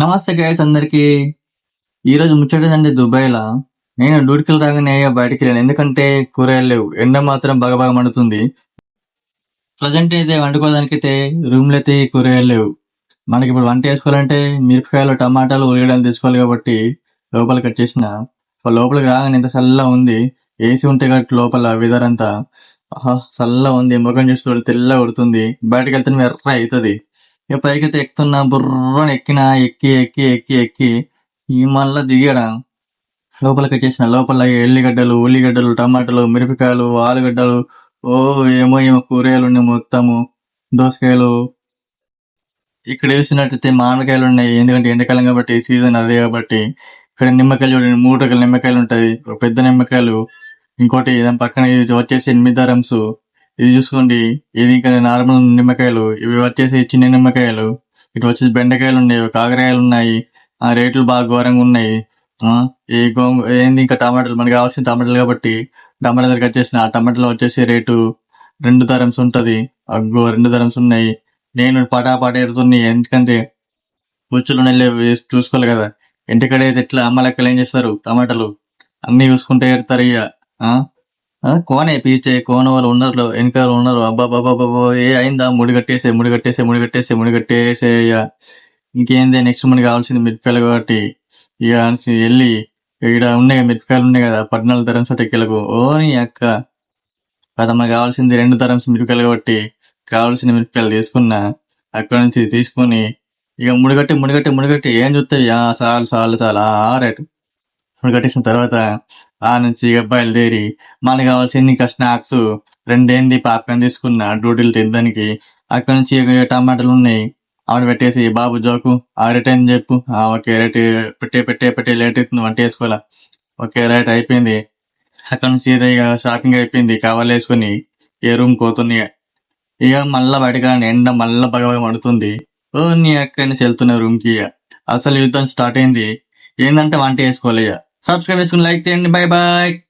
నమస్తే గైస్ అందరికీ. ఈరోజు ముచ్చటండి దుబాయ్లో. నేను డ్యూటీకి రాగానే బయటికి వెళ్ళాను. ఎందుకంటే కూరగాయలు లేవు. ఎండ మాత్రం బాగా బాగా మండుతుంది ప్రజెంట్ అయితే వండుకోవడానికి అయితే రూమ్లో అయితే కూరగాయలు లేవు. మనకి ఇప్పుడు వంట చేసుకోవాలంటే మిరపకాయలు టమాటాలు ఉల్లిగడ్డలు తీసుకోవాలి కాబట్టి లోపలికి వచ్చేసిన. లోపలికి రాగానే ఎంత చల్లగా ఉంది. ఏసీ ఉంటే కాబట్టి లోపల వెదర్ అంతా. చల్లగా ఉంది. ముఖం చూస్తుంటే తెల్ల కొడుతుంది. బయటకు వెళ్తే ఎర్ర అవుతుంది. ఇక పైకి అయితే ఎక్కుతున్నా బుర్రని ఎక్కిన ఎక్కి ఎక్కి ఎక్కి ఎక్కి ఈ మళ్ళీ దిగడం? లోపలికి వచ్చేసిన లోపల ఎల్లిగడ్డలు ఉల్లిగడ్డలు టమాటాలు మిరపకాయలు ఆలుగడ్డలు ఓ ఏమో ఏమో కూరగాయలు ఉన్నాయి మొత్తము దోసకాయలు. ఇక్కడ వేసినట్టయితే మామిడికాయలు ఉన్నాయి ఎందుకంటే ఎండాకాలం కాబట్టి సీజన్ అదే కాబట్టి. ఇక్కడ నిమ్మకాయలు చూడండి మూడు రకాల నిమ్మకాయలు ఉంటాయి ఒక పెద్ద నిమ్మకాయలు. ఇంకోటి దాని పక్కన వచ్చేసి ఎనిమిది దరమ్స్ ఇది చూసుకోండి. ఇది ఇంకా నార్మల్ నిమ్మకాయలు. ఇవి వచ్చేసి చిన్న నిమ్మకాయలు. ఇటు వచ్చేసి బెండకాయలు ఉన్నాయి. కాకరకాయలు ఉన్నాయి. ఆ రేట్లు బాగా ఘోరంగా ఉన్నాయి. ఆ, ఈ గోంగూ ఏంది ఇంకా టమాటాలు? మనకి కావాల్సిన టమాటాలు కాబట్టి టమాటా దగ్గరికి వచ్చేసిన ఆ టమాటాలు వచ్చేసి రేటు రెండు ధరమ్స్ ఉంటుంది. అగ్గో రెండు ధరమ్స్ ఉన్నాయి. నేను పటాపాట పట ఎందుకంటే కూర్చులు వెళ్ళి చూసుకోవాలి కదా. ఇంటికాడ అయితే ఎట్లా అమ్మ లెక్కలు ఏం చేస్తారు? టమాటాలు. అన్ని చూసుకుంటే ఎడతారు ఇక ఆ, కోనే పీచే కోన వాళ్ళు ఉన్నారు వెనకాల ఉన్నారు. అబ్బాబాబాబా ఏ అయిందా? ముడి ముడిగట్టేసే ముడి కట్టేసే ముడి కట్టేసే ఇక ఇంకేంది? నెక్స్ట్ మనకి కావాల్సింది మిరపకాయలు కాబట్టి ఇక వెళ్ళి ఇక్కడ ఉన్నాయి మిరపకాయలు ఉన్నాయి కదా పద్నాలుగు ధరమ్స్ టెక్కలకు ఓని అక్క కదా మనకు కావాల్సింది రెండు ధరమ్స్ మిరపకాయలు కాబట్టి కావాల్సిన మిరపకాయలు తీసుకున్నా అక్కడ నుంచి తీసుకొని ఇక ముడిగట్టి ముడిగట్టి ముడిగట్టి ఏం చూస్తాయి? ఆ, చాలు చాలు చాలు ఆ రేటు. కట్టేసిన తర్వాత ఆ నుంచి ఇక బయలుదేరి మనకు కావాల్సింది ఇంకా స్నాక్స్ రెండేంది పాప్కార్న్ తీసుకున్న డ్యూటీలు తినడానికి అక్కడ నుంచి టమాటాలు ఉన్నాయి ఆవిడ పెట్టేసి బాబు జోకు ఆ రేట్ అయింది చెప్పు. ఆ, ఓకే రేట్ పెట్టే పెట్టే పెట్టే లేట్ అవుతుంది వంట వేసుకోవాలా ఓకే రేట్ అయిపోయింది. అక్కడ నుంచి ఇదే ఇక షాపింగ్ అయిపోయింది కవర్లు వేసుకొని ఏ రూమ్ పోతున్నాయి ఇక మళ్ళా బయటకు ఎండ మళ్ళా బాగా పడుతుంది. ఓ నీ అక్కడి నుంచి వెళ్తున్నా రూమ్కి ఇక. అసలు యుద్ధం స్టార్ట్ అయింది. ఏంటంటే వంట వేసుకోవాలి Subscribe, soon like, and bye bye.